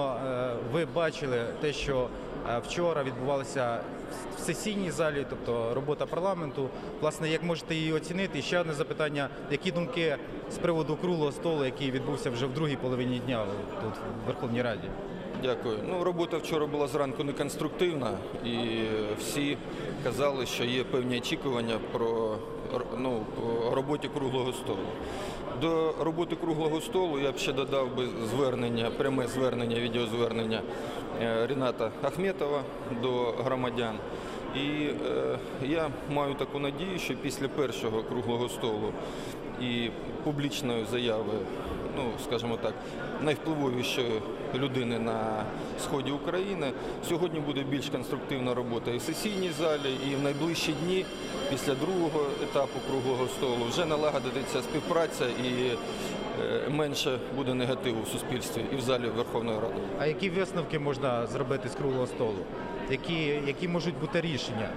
Е, Ви бачили те, що е, вчора відбувалося в сесійній залі, тобто робота парламенту. Власне, як можете її оцінити? І ще одне запитання: які думки з приводу круглого столу, який відбувся вже в другій половині дня тут в Верховній Раді? Дякую. Ну, робота вчора була зранку неконструктивна, і всі казали, що є певні очікування про ну, роботі круглого столу. До роботи круглого столу я б ще додав би звернення, пряме звернення, відеозвернення е, Ріната Ахметова до громадян. І е, я маю таку надію, що після першого круглого столу і публічної заяви, ну скажімо так, найвпливовішої людини на сході України, сьогодні буде більш конструктивна робота і в сесійній залі, і в найближчі дні після другого етапу круглого столу вже налагодиться співпраця і е, менше буде негативу в суспільстві і в залі Верховної Ради. А які висновки можна зробити з круглого столу? Які, які можуть бути рішення? 十年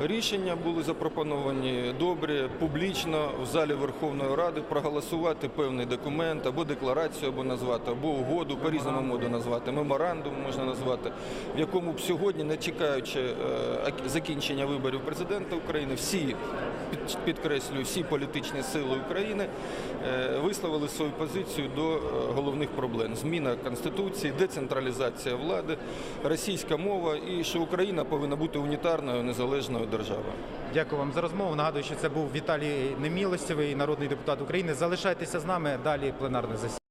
Рішення були запропоновані добрі, публічно в залі Верховної Ради проголосувати певний документ або декларацію, або назвати, або угоду, по-різному моду назвати, меморандум можна назвати, в якому б сьогодні, не чекаючи е, закінчення виборів президента України, всі підкреслюю, всі політичні сили України е, висловили свою позицію до е, головних проблем: зміна конституції, децентралізація влади, російська мова і що Україна повинна бути унітарною незалежною державою. Дякую вам за розмову. Нагадую, що це був Віталій Немілостєвий, народний депутат України. Залишайтеся з нами далі пленарне засідання.